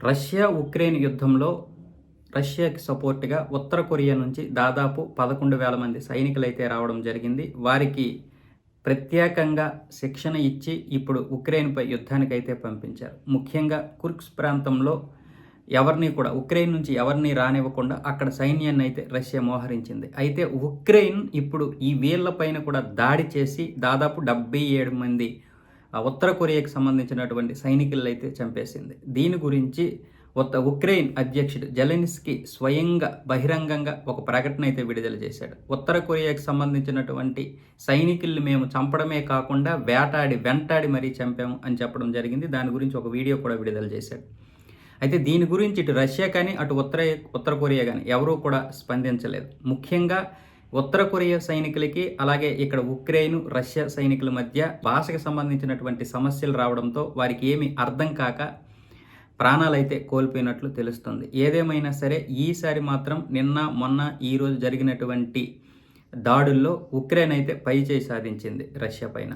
Russia Ukraine యుద్ధంలో రష్యాకి సపోర్ట్గా ఉత్తర Korea నుంచి దాదాపు పదకొండు వేల మంది సైనికులు అయితే రావడం జరిగింది. వారికి ప్రత్యేకంగా శిక్షణ ఇచ్చి ఇప్పుడు ఉక్రెయిన్పై యుద్ధానికైతే పంపించారు. ముఖ్యంగా కుర్క్స్ ప్రాంతంలో ఎవరిని కూడా ఉక్రెయిన్ నుంచి ఎవరిని రానివ్వకుండా అక్కడ సైన్యాన్ని అయితే రష్యా మోహరించింది. అయితే ఉక్రెయిన్ ఇప్పుడు ఈ వీళ్ళపైన కూడా దాడి చేసి దాదాపు డెబ్బై ఏడు మంది ఉత్తర కొరియాకి సంబంధించినటువంటి సైనికులు అయితే చంపేసింది. దీని గురించి ఉత్త ఉక్రెయిన్ అధ్యక్షుడు జెలెన్స్కి స్వయంగా బహిరంగంగా ఒక ప్రకటన అయితే విడుదల చేశాడు. ఉత్తర కొరియాకి సంబంధించినటువంటి సైనికుల్ని మేము చంపడమే కాకుండా వేటాడి వెంటాడి మరీ చంపాము అని చెప్పడం జరిగింది. దాని గురించి ఒక వీడియో కూడా విడుదల చేశాడు. అయితే దీని గురించి ఇటు రష్యా కానీ అటు ఉత్తర ఉత్తర కొరియా కానీ ఎవరూ కూడా స్పందించలేదు. ముఖ్యంగా ఉత్తర కొరియా సైనికులకి అలాగే ఇక్కడ ఉక్రెయిన్ రష్యా సైనికుల మధ్య భాషకు సంబంధించినటువంటి సమస్యలు రావడంతో వారికి ఏమి అర్థం కాక ప్రాణాలైతే కోల్పోయినట్లు తెలుస్తుంది. ఏదేమైనా సరే ఈసారి మాత్రం నిన్న మొన్న ఈరోజు జరిగినటువంటి దాడుల్లో ఉక్రెయిన్ అయితే పై చేయి సాధించింది రష్యా పైన.